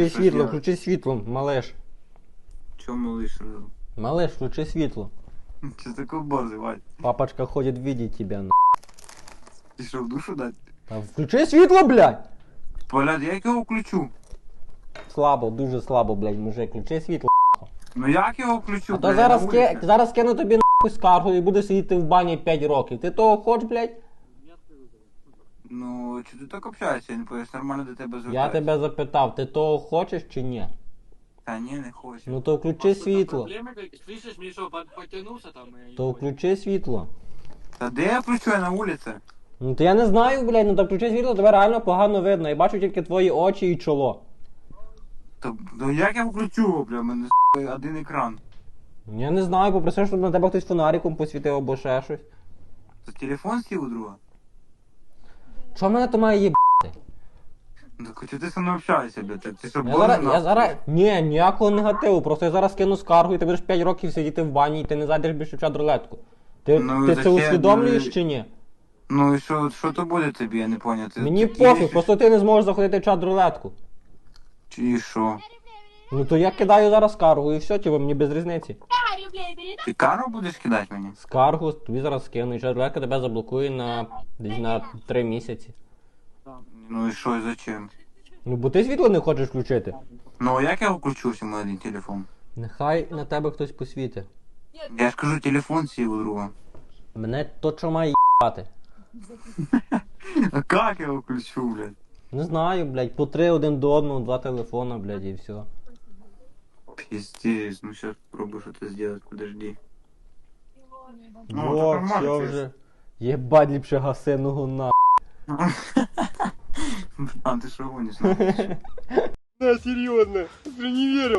Включи світло, включи світло, малеш. Чому лиш? Малеш, включи світло. Чи такий борзий, Вадь? Папочка ходить видеть тебя, на. Ти що, в душу дати? Та включи світло, блядь! Блядь, як його включу? Слабо, дуже слабо, блядь, мужик, включи світло. Ну як його включу? А то блядь, зараз, ки... зараз кину тобі нахуй скаргу і будеш сидіти в бані 5 років. Ти того хоч, блядь? Ну, чи ти так общаєшся? Я не пояс, нормально до тебе Я тебе запитав, ти того хочеш чи ні? Та ні, не хочу. Ну то включи світло. Слышишь, Миша, под- потянулся там и... То включи світло. Та де я включу? Я на вулиці. Ну то я не знаю, блядь, ну то включи світло, тебе реально погано видно. Я бачу тільки твої очі і чоло. Та, ну як я включу, бля, в мене с**, один екран. Я не знаю, попроси, щоб на тебе хтось фонариком посвітив або ще щось. Це телефон сів у друга? Що мене то має їб... Ну так чи ти зі мною общаєшся, бля? Ти, ти що, Я зараз, я зараз. Ні, ніякого негативу. Просто я зараз кину скаргу і ти будеш 5 років сидіти в бані і ти не зайдеш більше в чат-рулетку. Ти, Ну, ти це зачем? усвідомлюєш Ну, чи ні? Ну і що, що то буде тобі, я не поняв. Ти, Мені пофіг, їздиш? просто ти не зможеш заходити в чат-рулетку. Чи і що? Ну то я кидаю зараз скаргу і все, типу, мені без різниці. Ти будеш кидати мені? Скаргу тобі зараз скину, і чат-рулетка тебе заблокує на десь на 3 місяці. Ну і що, і зачем? Ну бо ти світло не хочеш включити. Ну а як я включу в мій один телефон? Нехай на тебе хтось посвітить. Я ж кажу, телефон сів у друга. Мене то що має їбати. А як я його включу, блядь? Не знаю, блядь, по три один до одного, два телефона, блядь, і все. Пиздец, ну сейчас попробую что-то сделать, подожди. Ну, Во, нормально, все це вже. Єбать ліпше гасеного на. А ты что гонишь? На, Да, ты не вірив.